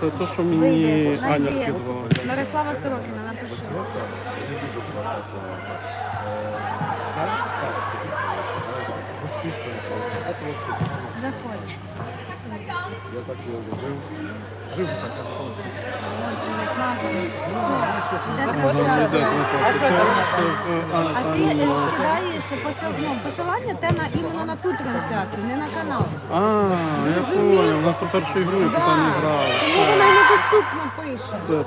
Це те, що мені Аня скидувала. Мирослава Сорокіна напиши. Заходь. Я так його любив. Жив так, а? А ти е, скидаєш ну, посилання те на іменно на ту трансляцію, не на канал. я понял. У нас ще ігру, яку там не грали. Тому вона недоступно пише.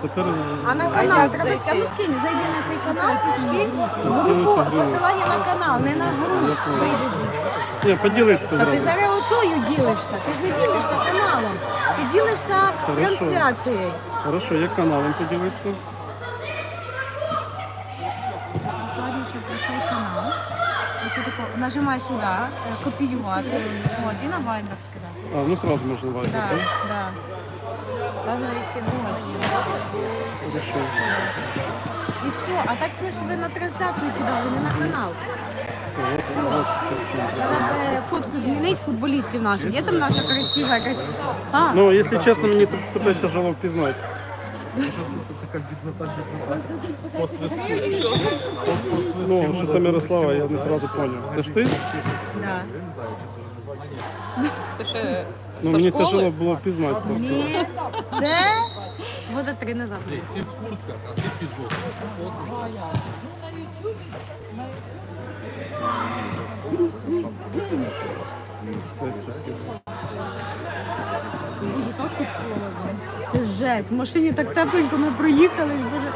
А на канал треба. Ну скинь, зайди на цей канал і скинь групу посилання на канал, не на гру. Вийди звідси. Ні, поділитися зараз оцою ділишся. Ти ж не ділишся каналом. Ти ділишся Хорошо. трансляцією. Хорошо, як каналом поділитися? Вкладніше про цей канал. Оце тако, нажимай сюди, е, копіювати. От, і на Viber скидати. А, ну сразу можна вайбер, Так, так? так. Думаєш. Хорошо. І все. А так це ж ви на трансляцію кидали, не на канал. Фотку змінити футболістів наших. Є там наша красива якась. А, Ну, если честно, мне т- тебе тяжело впізнати. По. По- Ну, що це Мирослава, я не сразу понял. Це ж ти? да. Це ще Ну, мені школи. тяжело було впізнати просто. Ні, це года три назад. Всі в куртках, а ти піжок. Це жесть. В машині так тепленько ми проїхали. Боже.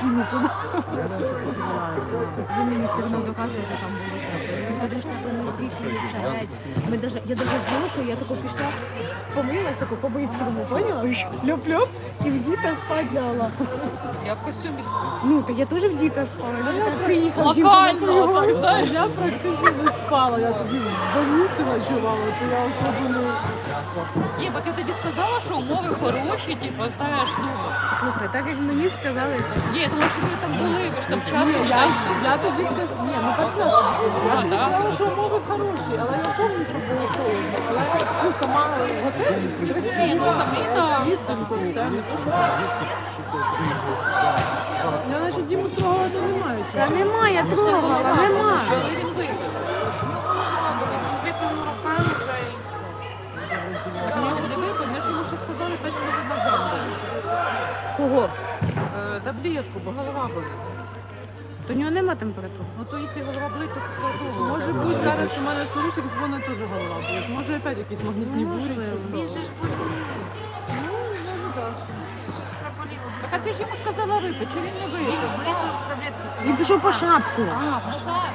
Кинути. Ви мені все одно доказуєте, що там було щось. Ми даже так я даже знала, що я тако пішла, помилась, тако по-бистрому, поняла? Льоп-льоп, і в діта спать лягла. Я в костюмі сплю. Ну, то я теж в діта спала, я так приїхала. Локально, так знаєш. Я практично не спала, я тоді в больниці ночувала, то я особо не... Ні, бо ти тоді сказала, що умови хороші, типу, знаєш, ну. Слухай, так як мені сказали, Ні, я думала, що ви там були, ви ж там часто Ні, я, я тоді сказала, ні, ну я тоді да? сказала, що умови хороші, але я пам'ятаю, що було холодно. Але ну, сама готель, Ні, ну самі, так. чистенько, все, не то, що... Я наче Діму трогати не маю. та немає, трогала, нема. Що він вивез? Так ні, він не випив, ми ж йому ще сказали 5 хвилин назад. Кого? Е, Таблетку, бо голова болить. То в нього нема температури. Ну то якщо голова болить, то все одно. Може бути зараз у мене слушик з мене теж голова болить. Може опять якісь магнітні бурі. Ну, може, Так а ти ж йому сказала випити, чи він не випив? Він пішов по шапку. А, по Ого.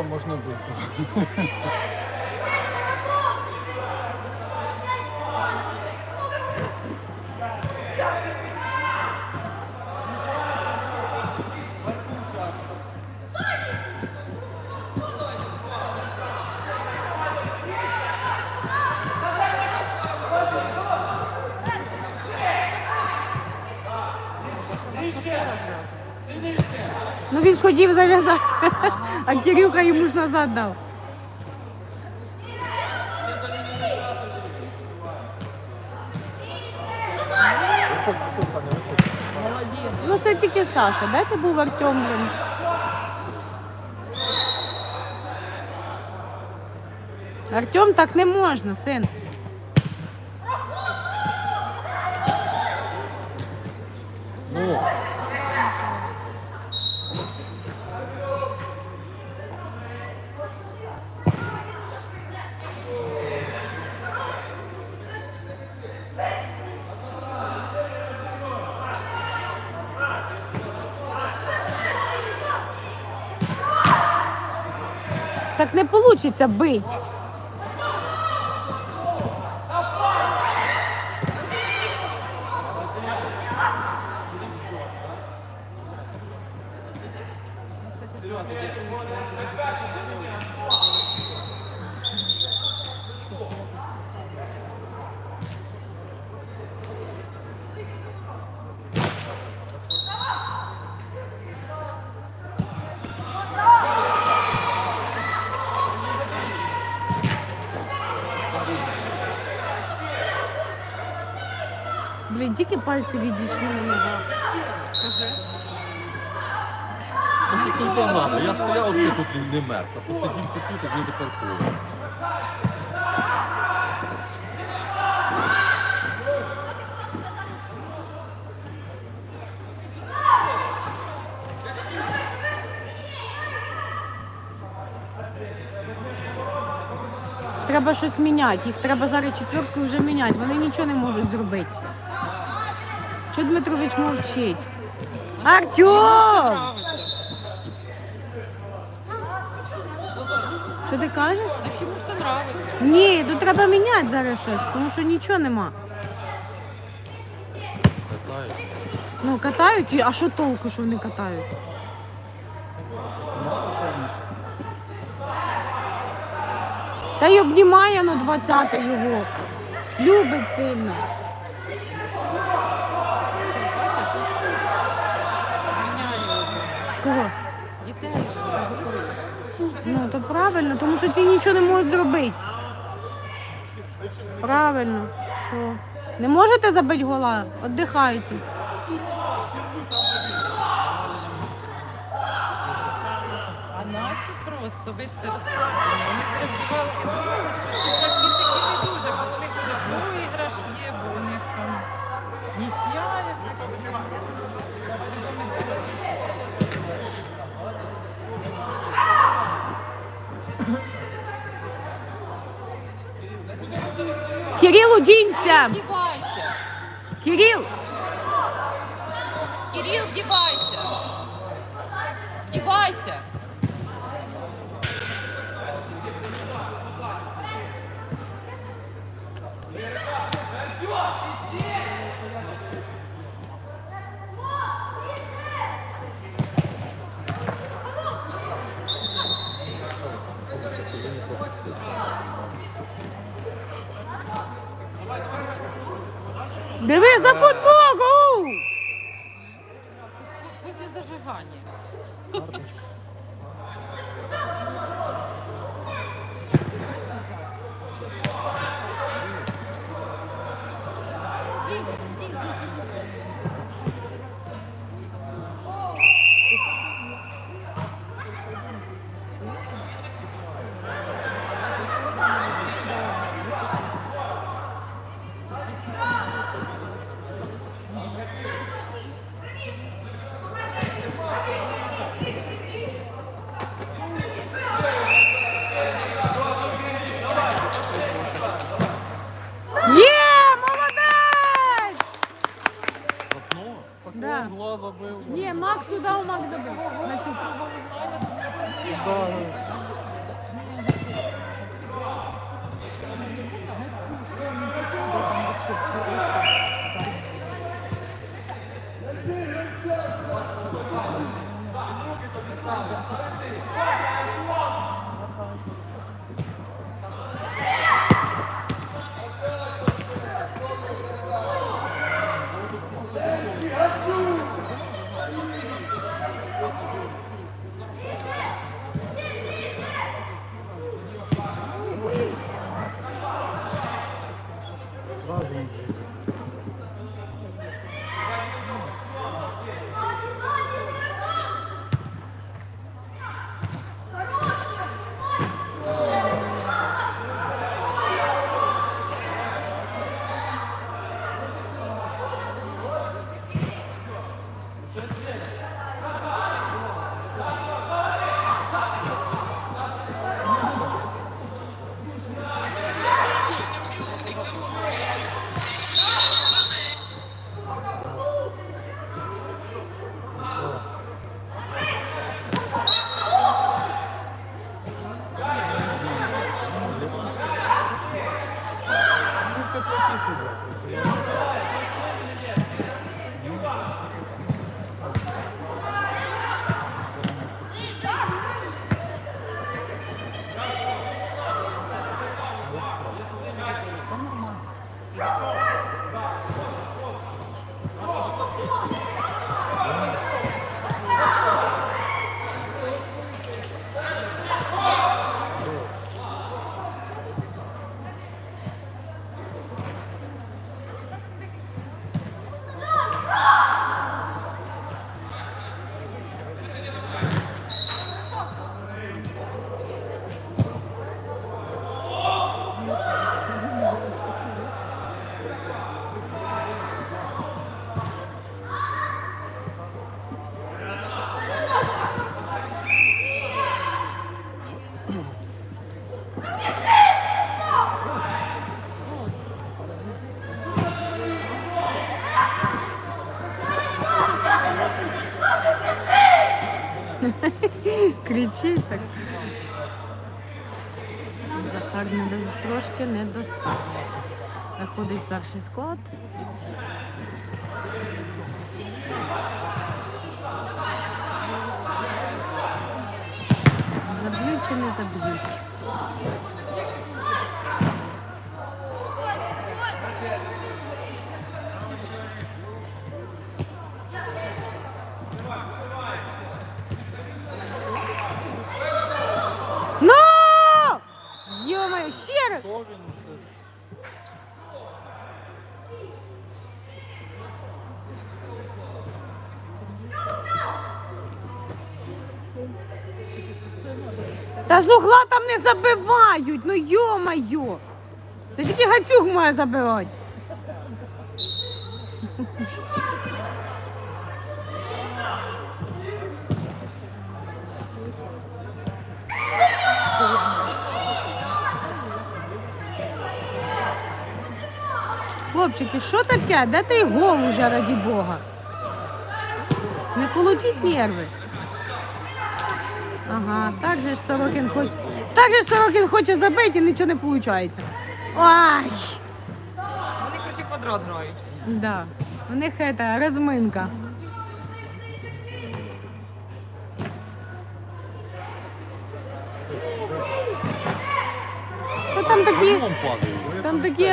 Поворотом можна бути. Ну він ж хотів зав'язати, а Кирюха йому ж назад дав. Ну це тільки Саша. Де ти був Артем? блін? Артем, так не можна, син. Ну, вийде бить. Тільки пальці відійшли на ногах. Скажи. Якось погано. Я стояв ще тут і не мерз, а посидів тут, а він тепер холодно. Треба щось міняти. Їх треба зараз четверку вже міняти. Вони нічого не можуть зробити. Що Дмитрович мовчить? Артем! Що ти кажеш? Так йому все нравиться. Ні, тут треба міняти зараз щось, тому що нічого нема. Катаю. Ну, катають, а що толку, що вони катають? Та й обнімає ну 20 його. Любить сильно. Кого? Дітей. Ну, то правильно, тому що ці нічого не можуть зробити. Правильно. Що? Не можете забити гола? Отдихайте. А наші просто, ви ж це розказували, вони з роздівалки думали, що ці такі не дуже, бо вони кажуть, виграш є, бо у них там нічия. Кирил, удінься! Вдівайся. Кирил! Кирил, вдівайся. Вдівайся. За футболку! Після зажигання. Трошки недостатньо. Виходить перший склад. Заб'ють чи не заб'ють? Та з угла там не забивають, ну йо-моє. Це тільки гацюк має забивати. Хлопчики, що таке? Де ти гол уже, раді Бога? Не колотіть нерви. Ага, так же ж Сорокін хоче. Так же ж Сорокін хоче забити і нічого не виходить. Ай! Вони, коротше, квадрат грають. Да. У них это розминка. Там такі, там такі.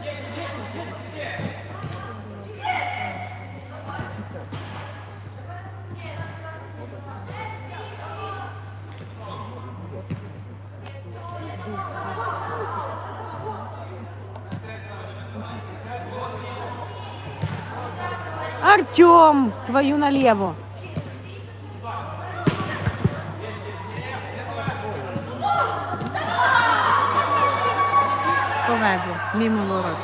Артем, твою налево. Повезло, мимо ворот.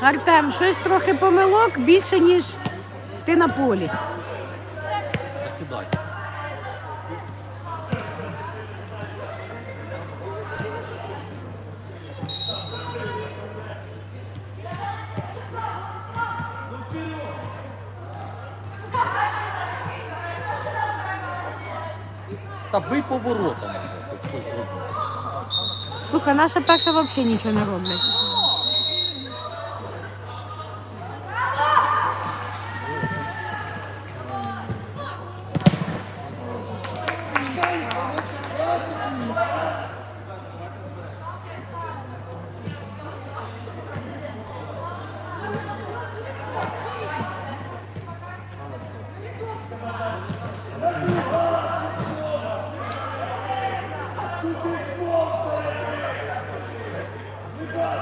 Артем, щось трохи помилок більше, ніж ти на полі. Та бий поворотом вже, хоч щось зроби. Слухай, наша перша взагалі нічого не роблять.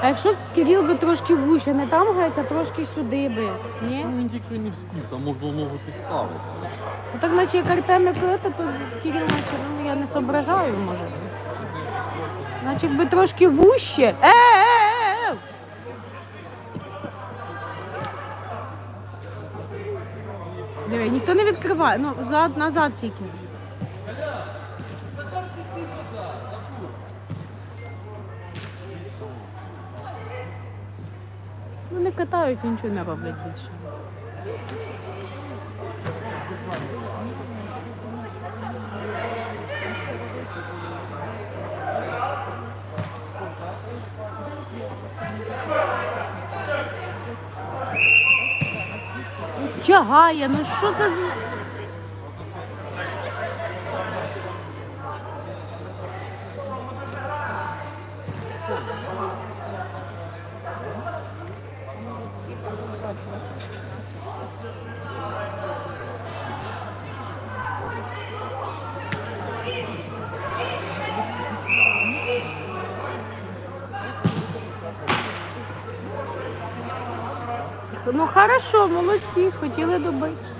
А якщо Кирил би трошки вуще, не там геть, а трошки сюди би. Ні? Ну він тільки не вспів, там можна ногу підставити. Ну так наче як Артем як это, то Кирил наче, ну я не соображаю, може. Наче якби трошки вуще. Е, е, е, е. Диви, ніхто не відкриває. Ну, зад, назад тільки. Не катають, нічого не роблять більше. Тягає, ну що це? Молодці, хотіли добити.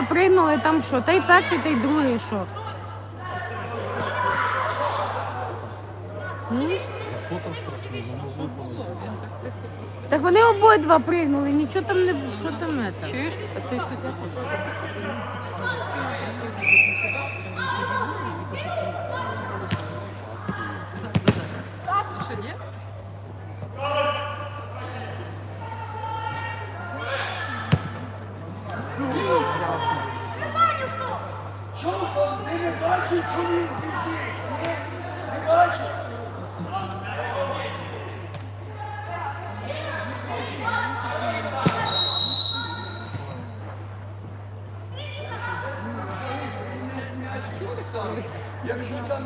Вони пригнули там що, та й перший, та й другий що. Так вони обидва пригнули, нічого там не що там це. Чуєш? А цей суддя.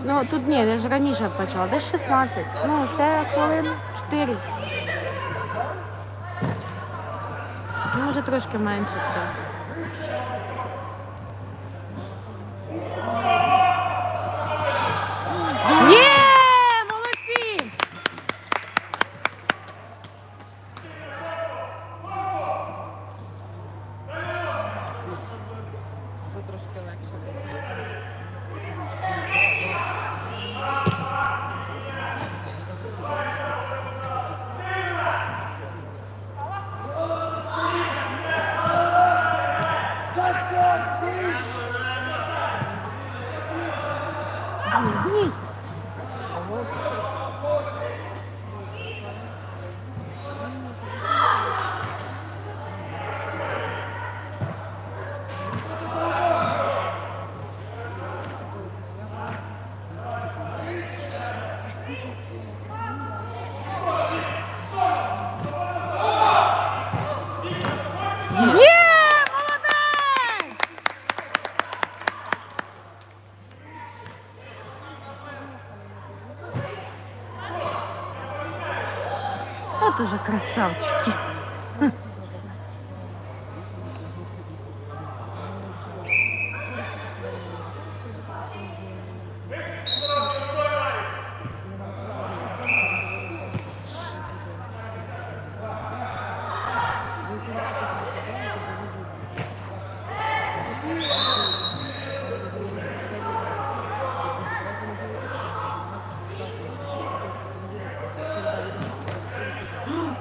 Ну тут ні, я ж раніше почала, десь 16. Ну, ще хвилин 4. Ну, може трошки менше треба. От уже красавчики.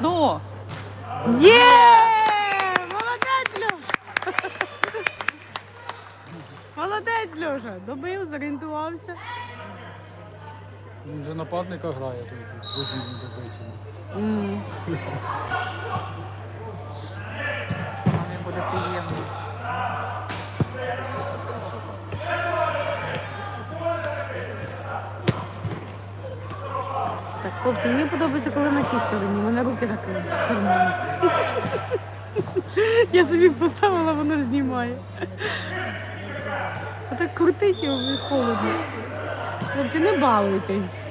Ну, Є! Молодець, Льоша! Молодець, Добив, зорієнтувався. Він вже нападника грає, той дозвільний добити. М. Мамі буде приємно. Хлопці, мені подобається, коли на тій стороні. У мене руки так нормально. Я собі поставила, воно знімає. А так крутить і холодно. Хлопці, не балуйтесь.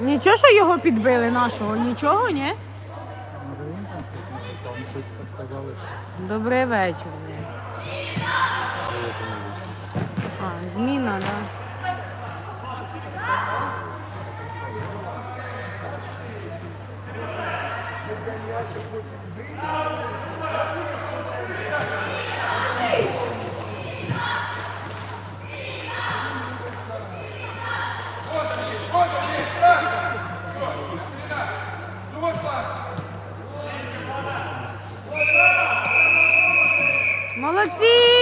Нічого, що його підбили нашого, нічого, ні? Добрий вечір. А, зміна, так. Да. Молодці!